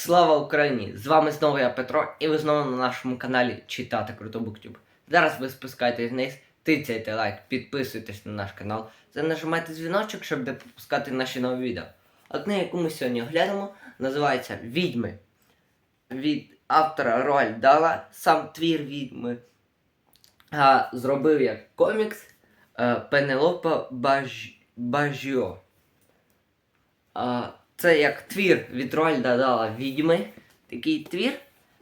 Слава Україні! З вами знову я Петро, і ви знову на нашому каналі Читати Круто Буктюб. Зараз ви спускаєтесь вниз, тицяйте лайк, підписуйтесь на наш канал та нажимайте дзвіночок, щоб не пропускати наші нові відео. А книга, яку ми сьогодні оглянемо, називається Відьми від автора Роаль Дала, сам твір відьми. А зробив як комікс е, Пенелопа Баж... Бажіо. А, це як твір від Рольда Дала Відьми. Такий твір,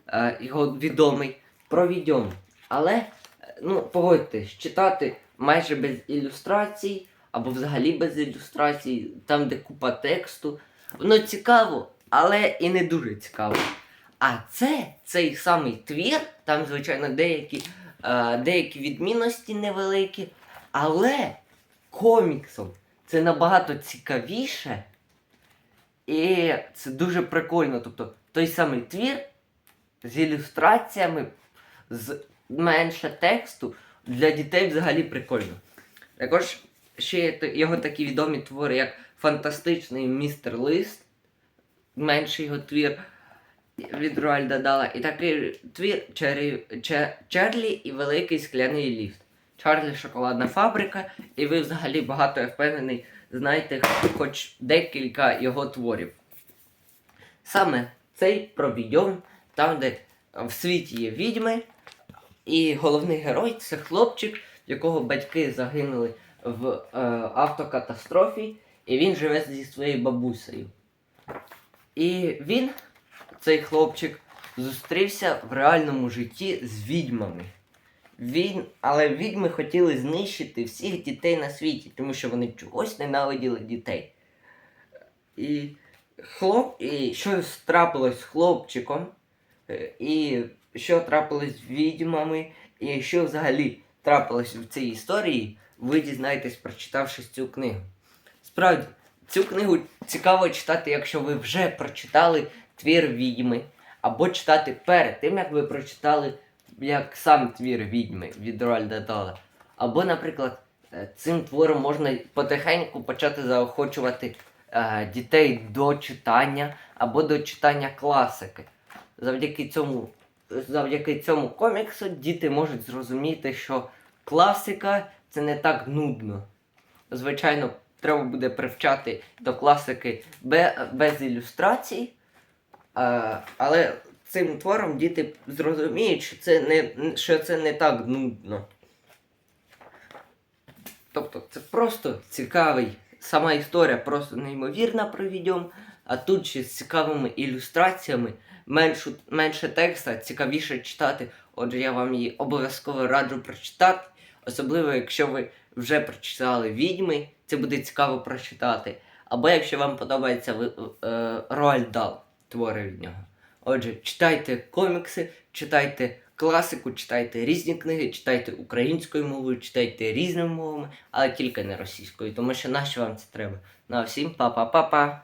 е, його відомий про відьому. Але, е, ну, погодьтесь, читати майже без ілюстрацій, або взагалі без ілюстрацій, там, де купа тексту. Воно цікаво, але і не дуже цікаво. А це цей самий твір, там, звичайно, деякі, е, деякі відмінності невеликі, але коміксом це набагато цікавіше. І це дуже прикольно. Тобто той самий твір з ілюстраціями, з менше тексту для дітей взагалі прикольно. Також ще є його такі відомі твори, як Фантастичний містер Лист, менший його твір від Руальда Дала, і такий твір Чері... Че... Чарлі і Великий скляний ліфт. Чарлі Шоколадна фабрика, і ви взагалі багато, я впевнений, знаєте хоч декілька його творів. Саме цей про відьом, там, де в світі є відьми, і головний герой це хлопчик, якого батьки загинули в е, автокатастрофі, і він живе зі своєю бабусею. І він, цей хлопчик, зустрівся в реальному житті з відьмами. Він, але відьми хотіли знищити всіх дітей на світі, тому що вони чогось ненавиділи дітей. І, хлоп, і що трапилось з хлопчиком, е, і що трапилось з відьмами, і що взагалі трапилось в цій історії, ви дізнаєтесь, прочитавши цю книгу. Справді, цю книгу цікаво читати, якщо ви вже прочитали твір відьми, або читати перед тим, як ви прочитали як сам твір відьми від Рольда Дала. Або, наприклад, е, цим твором можна потихеньку почати заохочувати е, дітей до читання або до читання класики. Завдяки цьому, завдяки цьому коміксу діти можуть зрозуміти, що класика це не так нудно. Звичайно, треба буде привчати до класики без ілюстрацій, а, але цим твором діти зрозуміють, що це не, що це не так нудно. Тобто це просто цікавий, сама історія просто неймовірна про відьом, а тут ще з цікавими ілюстраціями, меншу, менше текста, цікавіше читати. Отже, я вам її обов'язково раджу прочитати. Особливо, якщо ви вже прочитали відьми, це буде цікаво прочитати. Або якщо вам подобається е, Роальд Дал, твори від нього. Отже, читайте комікси, читайте класику, читайте різні книги, читайте українською мовою, читайте різними мовами, але тільки не російською, тому що нащо вам це треба? Ну а всім па-па-па-па!